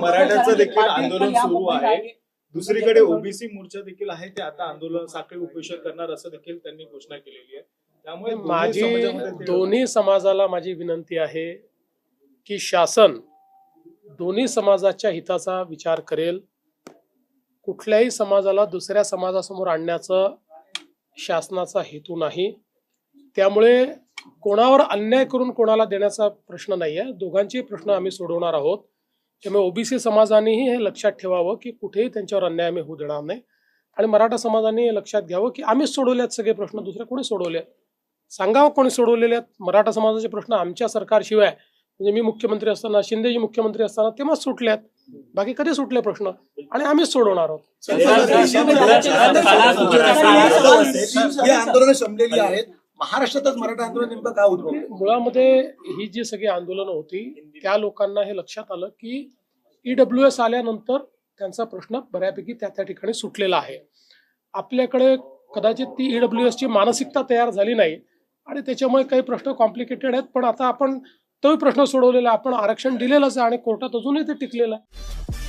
मराठ्याचं देखील आंदोलन सुरू आहे. दुसरीकडे ओबीसी मोर्चा देखील आहे ते आता आंदोलन साखळी उपोषण करणार असं देखील त्यांनी घोषणा केलेली आहे. त्यामुळे दोन्ही माझी दोन्ही समाजाला माझी विनंती आहे की शासन दोन्ही समाजाच्या हिताचा विचार करेल. कुठल्याही समाजाला दुसऱ्या समाजासमोर आणण्याचं शासनाचा हेतू नाही. त्यामुळे कोणावर अन्याय करून कोणाला देण्याचा प्रश्न नाही आहे दोघांचे प्रश्न आम्ही सोडवणार आहोत. त्यामुळे ओबीसी समाजानेही हे लक्षात ठेवावं की कुठेही त्यांच्यावर अन्याय आम्ही होऊ देणार नाही आणि मराठा समाजाने हे लक्षात घ्यावं की आम्हीच सोडवल्यात सगळे प्रश्न दुसरे कोणी सोडवले सांगावं कोणी सोडवलेले आहेत मराठा समाजाचे प्रश्न आमच्या सरकारशिवाय म्हणजे मी मुख्यमंत्री असताना शिंदेजी मुख्यमंत्री असताना तेव्हाच सुटले आहेत बाकी कधी सुटले प्रश्न आणि आम्हीच सोडवणार आहोत आंदोलन शमलेली आहेत महाराष्ट्रातच मराठा आंदोलन नेमकं का उद्भवलं? मुळामध्ये ही जी सगळी आंदोलनं होती त्या लोकांना हे लक्षात आलं की ईडब्ल्यू एस आल्यानंतर त्यांचा प्रश्न बऱ्यापैकी त्या त्या ठिकाणी सुटलेला आहे. आपल्याकडे कदाचित ती ईडब्ल्यू एसची मानसिकता तयार झाली नाही आणि त्याच्यामुळे काही प्रश्न कॉम्प्लिकेटेड आहेत पण आता आपण तोही प्रश्न सोडवलेला आपण आरक्षण दिलेलंच आहे आणि कोर्टात अजूनही ते टिकलेलं आहे.